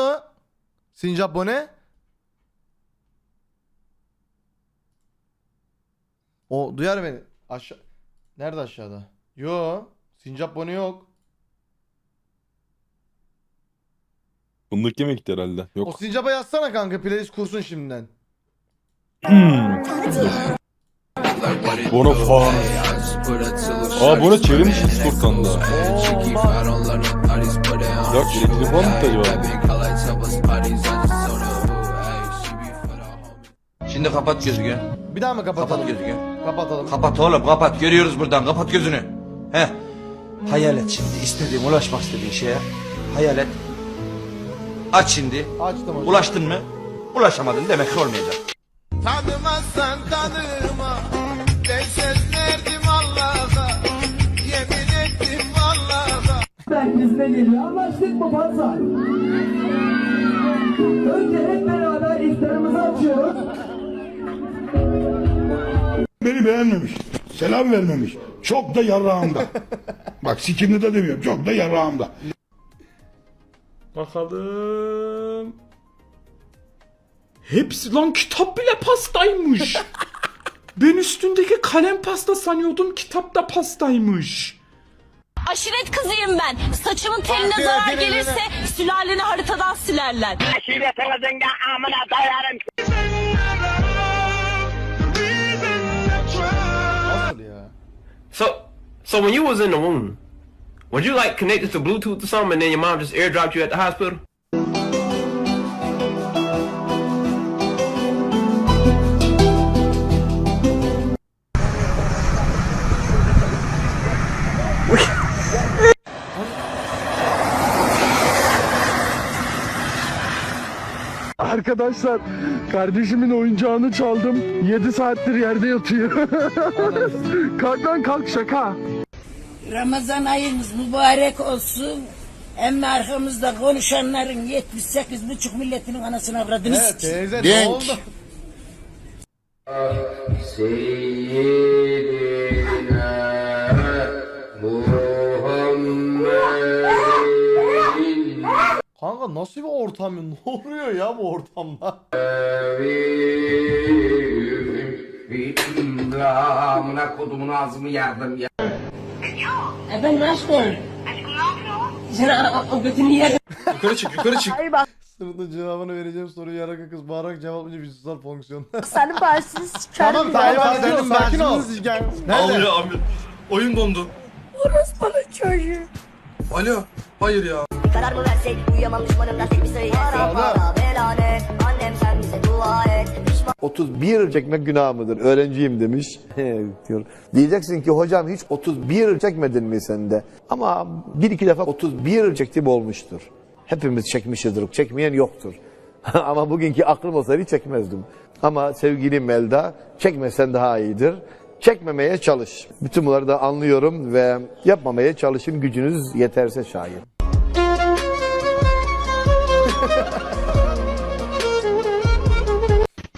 o? Sincap Bone? O duyar beni. Aşağı. Nerede aşağıda? Yo. Sincap Bone yok. Fındık yemekti herhalde. O Yok. Sincap'a yazsana kanka playlist kursun şimdiden. Bono falan. Aa Bono çevirmiş Discord'dan da. Ya çevirdi falan mı acaba? Şimdi kapat gözünü. Bir daha mı kapatalım? Kapat gözünü. Kapatalım. Kapat oğlum kapat. Görüyoruz buradan. Kapat gözünü. He. Hayal et şimdi. istediğin, ulaşmak istediğin şeye. Hayal et. Aç şimdi. Açtım hocam. Ulaştın mı? Ulaşamadın demek ki olmayacak. Tanımazsan tanıma Ben seslerdim Allah'a Yemin ettim vallaha merkezine geliyor. Anlaştık mı Pazar? Önce hep beraber iftarımızı açıyoruz. Beni beğenmemiş. Selam vermemiş. Çok da yarağımda. Bak sikimli de demiyorum. Çok da yarağımda. Bakalım. Hepsi lan kitap bile pastaymış. ben üstündeki kalem pasta sanıyordum kitap da pastaymış. Aşiret kızıyım ben. Saçımın teline Aşiret zarar teline. gelirse sülaleni haritadan silerler. Nasıl ya? So, so when you was in the womb, was you like connected to Bluetooth or something, and then your mom just airdropped you at the hospital? Arkadaşlar kardeşimin oyuncağını çaldım. 7 saattir yerde yatıyor. kalk lan kalk şaka. Ramazan ayınız mübarek olsun. Hem arkamızda konuşanların 78,5 milletinin anasını avradını Evet teyze ne oldu? Kanka nasıl bir ortam ya? Ne oluyor ya bu ortamda? Efendim aşkım. Sen o, götünü yer. Sırada cevabını vereceğim soruyu yaraka kız bağırarak cevaplayınca vücutsal fonksiyon. Senin başsız tamam tamam sakin ol sakin ol. Nerede? abi. Oyun dondu. Alo. Hayır ya. Karar mı verseydik uyuyamamış bana dersek bir sayı yesek bana belanet. Annem sen bize dua et. Pişman 31 çekmek günah mıdır? Öğrenciyim demiş. diyor. Diyeceksin ki hocam hiç 31 çekmedin mi sen de? Ama bir iki defa 31 çektiğim olmuştur. Hepimiz çekmişizdir. Çekmeyen yoktur. Ama bugünkü aklım olsaydı çekmezdim. Ama sevgili Melda çekmesen daha iyidir. Çekmemeye çalış. Bütün bunları da anlıyorum ve yapmamaya çalışın gücünüz yeterse şayet.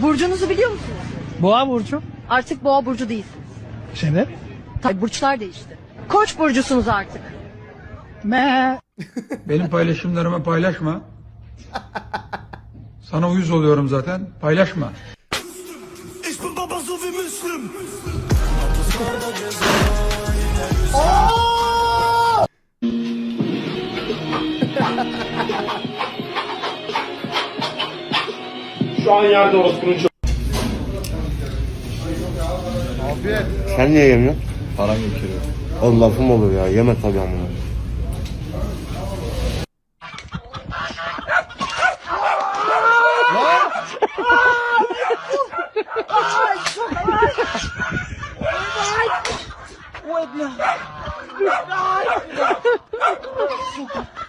Burcunuzu biliyor musunuz? Boğa burcu. Artık boğa burcu değilsiniz. Sebep? Tabii burçlar değişti. Koç burcusunuz artık. Me. Benim paylaşımlarımı paylaşma. Sana uyuz oluyorum zaten. Paylaşma. Afiyet. Sen niye yemiyorsun? Param yok Oğlum lafım olur ya. Yeme tabii amına. Lan! Peçete? Ananın namı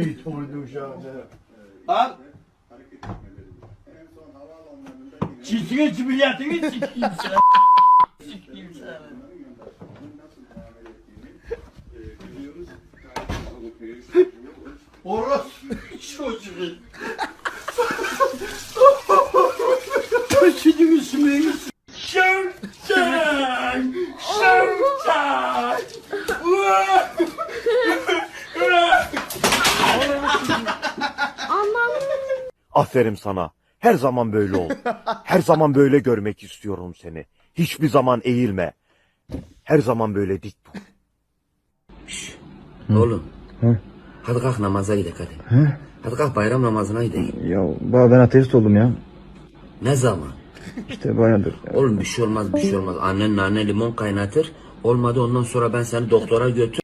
it oldum şu anda. Al. Çizgi çibiliyatını sikeyim sen. Sikeyim sen. Orospu çocuğu. Aferin sana. Her zaman böyle ol. Her zaman böyle görmek istiyorum seni. Hiçbir zaman eğilme. Her zaman böyle dik dur. Oğlum. Hadi kalk namaza gidelim hadi. Hadi kalk bayram namazına gidelim. Ya ben ateist oldum ya. Ne zaman? İşte bayağıdır. Oğlum bir şey olmaz bir şey olmaz. Annen nane limon kaynatır. Olmadı ondan sonra ben seni doktora götür.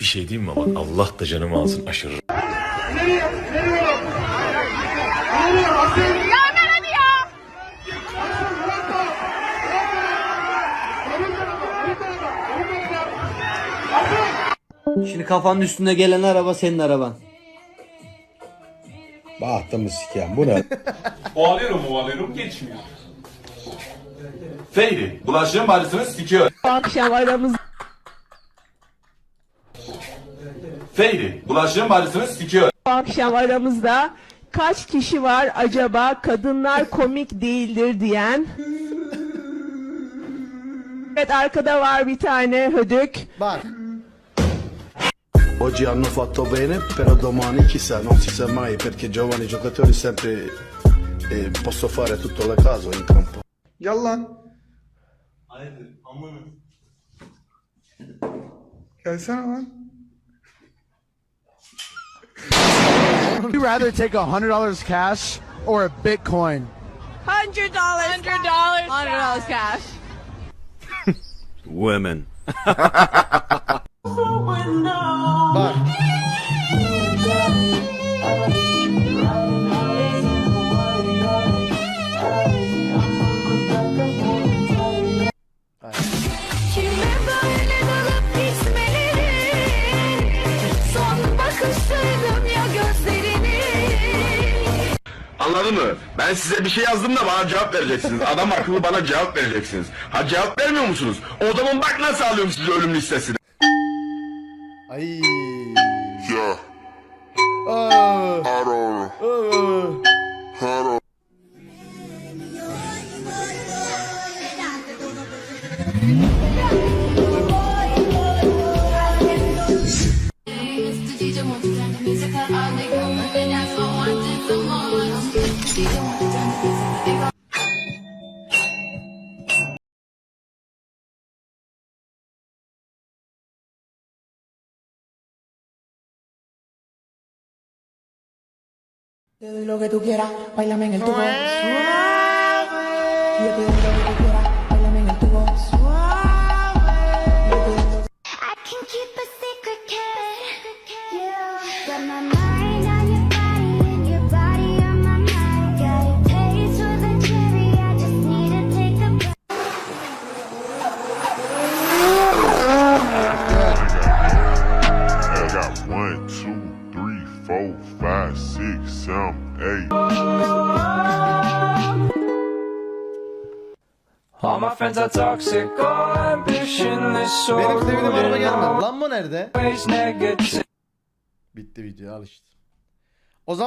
Bir şey diyeyim mi bak Allah da canımı alsın aşırı. Şimdi kafanın üstünde gelen araba senin araban. Bahtımı siken bu ne? Ovalıyorum ovalıyorum geçmiyor. Feyri, bulaşığın bacısını sikiyor. Akşam aramızda Feyri, bulaşığın bacısını sikiyor. Akşam aramızda kaç kişi var acaba kadınlar komik değildir diyen? Evet arkada var bir tane hödük. Bak. Oggi hanno fatto bene, però domani chissà, non si sa mai perché giovani giocatori sempre eh, posso fare tutto la caso in campo. Yalan. Gelsene lan. Would you rather take a hundred dollars cash or a Bitcoin? Hundred dollars. Hundred dollars. Hundred dollars cash. Women. Bak. Anladın mı? Ben size bir şey yazdım da bana cevap vereceksiniz. Adam akıllı bana cevap vereceksiniz. Ha cevap vermiyor musunuz? O zaman bak nasıl alıyorum size ölüm listesini. Ay. Ya. Te doy lo que tú quieras, bailame en el tubo. Suave. Yo te doy lo que tú quieras, bailame en el tubo. Suave. I can keep a secret, kid. Yeah. Got my mind four, five, six, seven, eight. All my friends are toxic, all ambitionless, so Benim sevdiğim araba rude gelmedi. bu nerede? Bitti video al işte. O zaman